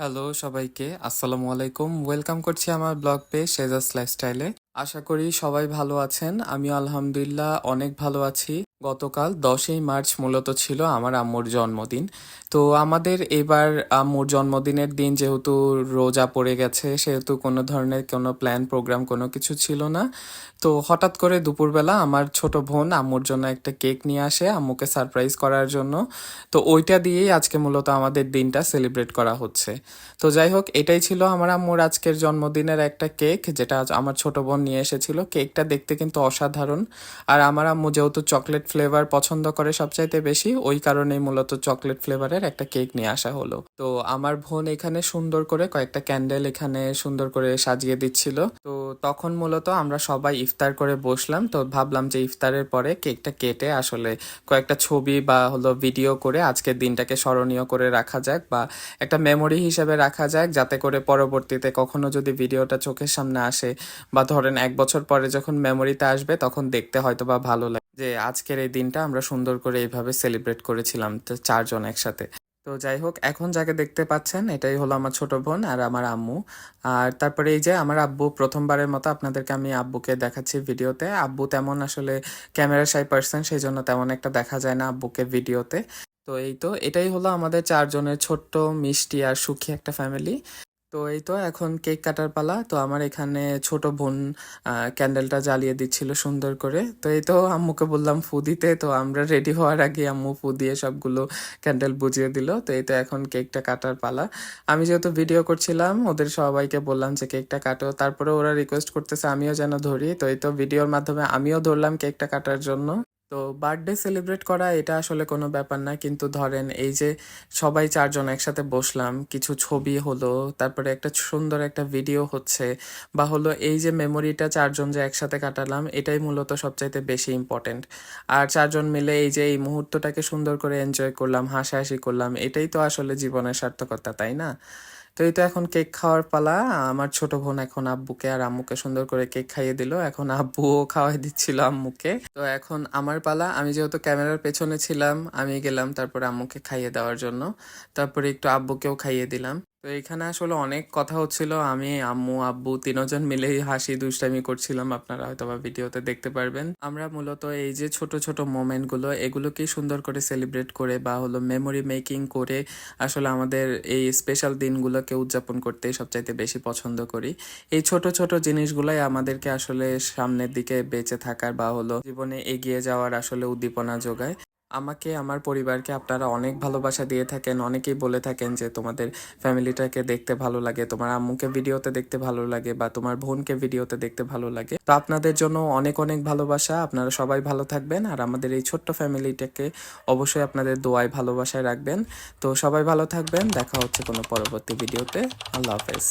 Hello সবাইকে। আসসালামু আলাইকুম। ওয়েলকাম করছি আমার ব্লগ পেজ শেজাস লাইফস্টাইলে আশা করি সবাই ভালো আছেন। আমি আলহামদুলিল্লাহ অনেক ভালো আছি। গতকাল দশই মার্চ মূলত ছিল আমার আম্মুর জন্মদিন। তো আমাদের এবার আম্মুর জন্মদিনের দিন যেহেতু রোজা পড়ে গেছে, সেহেতু কোনো ধরনের কোনো প্ল্যান প্রোগ্রাম কোনো কিছু ছিল না। তো হঠাৎ করে দুপুরবেলা আমার ছোট বোন আম্মুর জন্য একটা কেক নিয়ে আসে আম্মুকে সারপ্রাইজ করার জন্য। তো ওইটা দিয়েই আজকে মূলত আমাদের দিনটা সেলিব্রেট করা হচ্ছে। তো যাই হোক, এটাই ছিল আমার আম্মুর আজকের জন্মদিনের একটা কেক, যেটা আমার ছোট বোন নিয়ে এসেছিল? কেকটা দেখতে কিন্তু অসাধারণ। আর আমার আম্মু যেহেতু চকলেট ফ্লেভার পছন্দ করে সবচাইতে বেশি, ওই কারণেই মূলত চকলেট ফ্লেভারের একটা কেক নিয়ে আসা হলো। তো আমার বোন এখানে সুন্দর করে কয়েকটা ক্যান্ডেল এখানে সুন্দর করে সাজিয়ে দিচ্ছিল। তো তখন মূলত আমরা সবাই ইফতার করে বসলাম। তো ভাবলাম যে ইফতারের পরে কেকটা কেটে আসলে কয়েকটা ছবি বা হলো ভিডিও করে আজকের দিনটাকে স্মরণীয় করে রাখা যাক বা একটা মেমোরি হিসেবে রাখা যাক যাতে করে পরবর্তীতে কখনো যদি ভিডিওটা চোখের সামনে আসে বা ধরেন এক বছর পরে যখন মেমোরিতে আসবে তখন দেখতে হয়তো বা ভালো লাগে। যে আজকের এই দিনটা আমরা সুন্দর করে এইভাবে সেলিব্রেট করেছিলাম তো চারজন একসাথে। তো যাই হোক, এখন যাকে দেখতে পাচ্ছেন, এটাই হলো আমার ছোট বোন আর আমার আম্মু। আর তারপরে এই যে আমার আব্বু, প্রথমবারের মতো আপনাদেরকে আমি আব্বুকে দেখাচ্ছি ভিডিওতে। আব্বু তেমন আসলে ক্যামেরা সাই পার্সন সেই জন্য তেমন একটা দেখা যায় না আব্বুকে ভিডিওতে। তো এই তো, এটাই হলো আমাদের চারজনের ছোট্ট, মিষ্টি আর সুখী একটা ফ্যামিলি তো এই তো এখন কেক কাটার পালা। তো আমার এখানে ছোট বোন ক্যান্ডেলটা জ্বালিয়ে দিচ্ছিল সুন্দর করে। তো এই তো আম্মুকে বললাম ফু দিতে। তো আমরা রেডি হওয়ার আগে আম্মু ফু দিয়ে সবগুলো ক্যান্ডেল বুঝিয়ে দিল। তো এই তো এখন কেকটা কাটার পালা। আমি যেহেতু ভিডিও করছিলাম, ওদের সবাইকে বললাম যে কেকটা কাটো। তারপরে ওরা রিকোয়েস্ট করতেছে, আমিও যেন ধরি। তো এই তো ভিডিওর মাধ্যমে আমিও ধরলাম কেকটা কাটার জন্য। তো বার্থডে সেলিব্রেট করা এটা আসলে কোনো ব্যাপার না। কিন্তু ধরেন এই যে সবাই চারজন একসাথে বসলাম, কিছু ছবি হলো, তারপরে একটা সুন্দর একটা ভিডিও হচ্ছে, বা হলো এই যে মেমোরিটা চারজন যে একসাথে কাটালাম, এটাই মূলত সবচাইতে বেশি ইম্পর্টেন্ট আর চারজন মিলে এই যে এই মুহূর্তটাকে সুন্দর করে এনজয় করলাম, হাসাহাসি করলাম, এটাই তো আসলে জীবনের সার্থকতা, তাই না? তো এই তো এখন কেক খাওয়ার পালা। আমার ছোট বোন এখন আব্বুকে আর আম্মুকে সুন্দর করে কেক খাইয়ে দিল। এখন আব্বুও খাওয়াই দিচ্ছিল আম্মুকে। তো এখন আমার পালা। আমি যেহেতু ক্যামেরার পেছনে ছিলাম, আমি গেলাম তারপরে আম্মুকে খাইয়ে দেওয়ার জন্য। তারপরে একটু আব্বুকেও খাইয়ে দিলাম। তো এখানে আসলে অনেক কথা হচ্ছিল। আমি, আম্মু, আব্বু তিনজন মিলেই হাসি দুষ্টামি করছিলাম। আপনারা হয়তো বা ভিডিওতে দেখতে পারবেন। আমরা মূলত এই যে ছোট ছোট মোমেন্টগুলো, এগুলোকেই সুন্দর করে সেলিব্রেট করে বা হলো মেমোরি মেকিং করে আসলে আমাদের এই স্পেশাল দিনগুলোকে উদযাপন করতে সবচাইতে বেশি পছন্দ করি। এই ছোট ছোট জিনিসগুলাই আমাদেরকে আসলে সামনের দিকে বেঁচে থাকার বা হলো জীবনে এগিয়ে যাওয়ার আসলে উদ্দীপনা যোগায়। আমাকে, আমার পরিবারকে আপনারা অনেক ভালোবাসা দিয়ে থাকেন, অনেকেই বলে থাকেন যে তোমাদের ফ্যামিলিটাকে দেখতে ভালো লাগে, তোমার আম্মুকে ভিডিওতে দেখতে ভালো লাগে বা তোমার বোনকে ভিডিওতে দেখতে ভালো লাগে। তো আপনাদের জন্য অনেক অনেক ভালোবাসা, আপনারা সবাই ভালো থাকবেন আর আমাদের এই ছোট্ট ফ্যামিলিটাকে অবশ্যই আপনাদের দোয়ায় ভালোবাসায় রাখবেন। তো সবাই ভালো থাকবেন, দেখা হচ্ছে কোনো পরবর্তী ভিডিওতে, আল্লাহ হাফেজ।